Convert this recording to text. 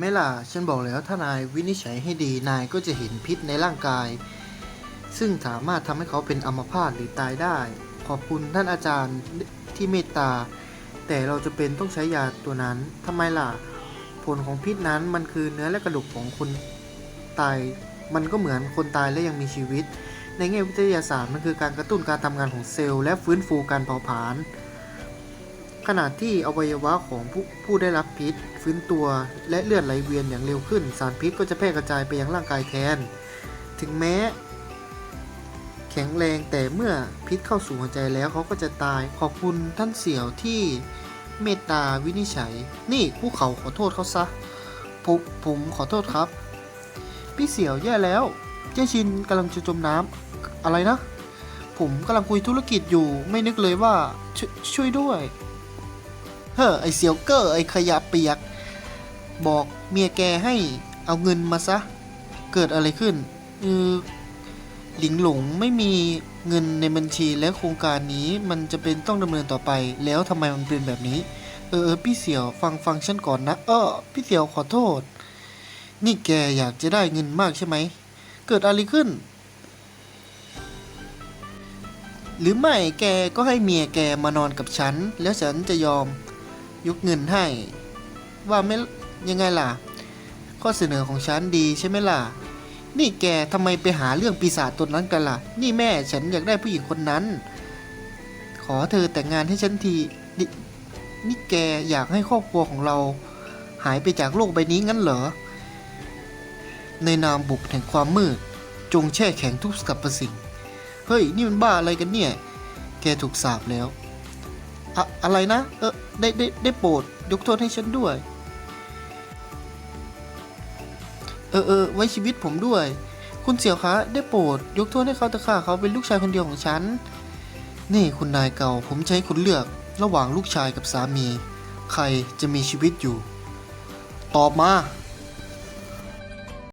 ไม่ล่ะ ฉันบอกแล้วถ้านายวินิจฉัยให้ดี นายก็จะเห็นพิษในร่างกาย ซึ่งสามารถทำให้เขาเป็นอัมพาตหรือตายได้ ขอบคุณท่านอาจารย์ที่เมตตา แต่เราจะเป็นต้องใช้ยาตัวนั้นทำไมล่ะ ผลของพิษนั้นมันคือเนื้อและกระดูกของคนตาย มันก็เหมือนคนตายและยังมีชีวิต ในแง่วิทยาศาสตร์มันคือการกระตุ้นการทำงานของเซลล์และฟื้นฟูการเผาผลาญ ขณะที่อวัยวะของผู้ผู้ได้รับพิษ ฟื้นตัวและเลือดไหลเวียนอย่างเร็วขึ้น สารพิษก็จะแพร่กระจายไปยังร่างกายแทน ถึงแม้ แข็งแรงแต่เมื่อพิษเข้าสู่หัวใจแล้วเขาก็จะตายขอบคุณท่านเสี่ยวที่เมตตาวินิจฉัย นี่ผู้เขาขอโทษเขาซะผมผมขอโทษครับ พี่เสี่ยวแย่แล้วเจ้ชินกำลังจะจมน้ำอะไรนะ ผมกำลังคุยธุรกิจอยู่ไม่นึกเลยว่าชช่วยด้วย เฮ้อไอเสียวเกอร์ไอขยะเปียก บอกเมียแกให้เอาเงินมาซะ เกิดอะไรขึ้นเออหลิงหลงไม่มีเงินในบัญชีและโครงการนี้มันจะเป็นต้องดำเนินต่อไป แล้วทำไมมันเป็นแบบนี้เออเออพี่เสี่ยวฟังฟังฉันก่อนนะเออพี่เสี่ยวขอโทษ นี่แกอยากจะได้เงินมากใช่ไหม เกิดอะไรขึ้น หรือไม่แกก็ให้เมียแกมานอนกับฉัน แล้วฉันจะยอม ยกเงินให้ ว่าไม่ยังไงล่ะ ข้อเสนอของฉันดีใช่ไหมล่ะ นี่แกทำไมไปหาเรื่องปีศาจตนนั้นกันล่ะ นี่แม่ฉันอยากได้ผู้หญิงคนนั้น ขอเธอแต่งงานให้ฉันทีนี่นี่แกอยากให้ครอบครัวของเรา หายไปจากโลกใบนี้งั้นเหรอ ในนามบุกแห่งความมืด จงแช่แข็งทุกสรรพสิ่ง เฮ้ย นี่มันบ้าอะไรกันเนี่ย แกถูกสาปแล้วอะอะไรนะ เออ ได้ได้ได้โปรดยกโทษให้ฉันด้วย เออเออไว้ชีวิตผมด้วย คุณเสี่ยวคะ ได้โปรดยกโทษให้เขาเถอะค่ะเขาเป็นลูกชายคนเดียวของฉัน นี่คุณนายเก่า ผมใช้คุณเลือกระหว่างลูกชายกับสามี ใครจะมีชีวิตอยู่ ตอบมา